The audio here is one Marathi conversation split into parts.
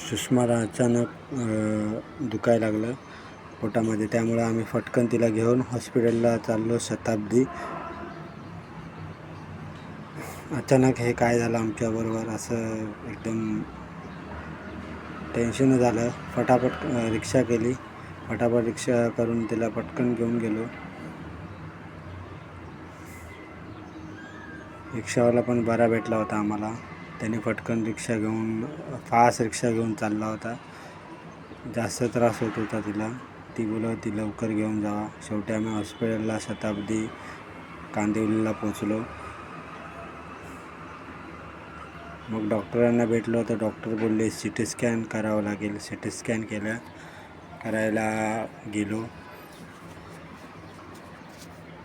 सुषमाला अचानक दुखायला लागलं पोटामध्ये. त्यामुळं आम्ही फटकन तिला घेऊन हॉस्पिटलला चाललो शताब्दी. अचानक हे काय झालं आमच्याबरोबर? असं एकदम टेन्शन झालं. फटाफट रिक्षा केली. फटाफट रिक्षा करून तिला पटकन घेऊन गेलो. रिक्षावाला पण बरा भेटला होता आम्हाला. त्याने पटकन रिक्षा घेऊन फास्ट रिक्षा घेऊन चालला होता. जास्त त्रास होत होता तिला. ती बोलत ती लवकर घेऊन जावा शेवटी आम्ही हॉस्पिटलला शताब्दी कांदिवलीला पोचलो मग डॉक्टरांना भेटलो. तर डॉक्टर बोलले सी टी स्कॅन करावं लागेल. सी टी स्कॅन केल्या करायला गेलो.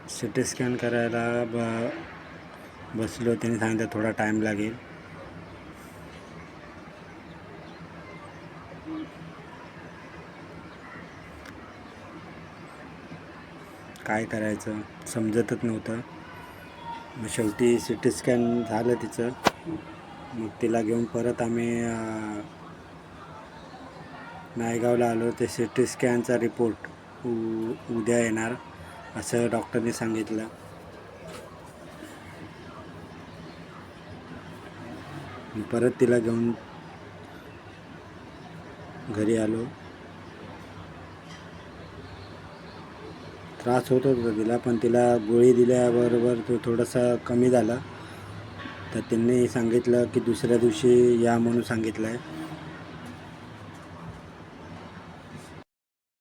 सी टी स्कॅन करायला ब बसलो. त्यांनी सांगितलं थोडा टाईम लागेल. काय करायचं? समजतच नव्हतं. मग शेवटी सी टी स्कॅन झालं तिचं. मग तिला घेऊन परत आम्ही नायगावला आलो. ते सी टी स्कॅनचा रिपोर्ट उ उद्या येणार असं डॉक्टरने सांगितलं. परत तिला घेऊन घरी आलो. त्रास होत होता तिला पण तिला गोळी दिल्याबरोबर तो थोडासा कमी झाला. तर त्यांनी सांगितलं की दुसऱ्या दिवशी या म्हणून सांगितलं आहे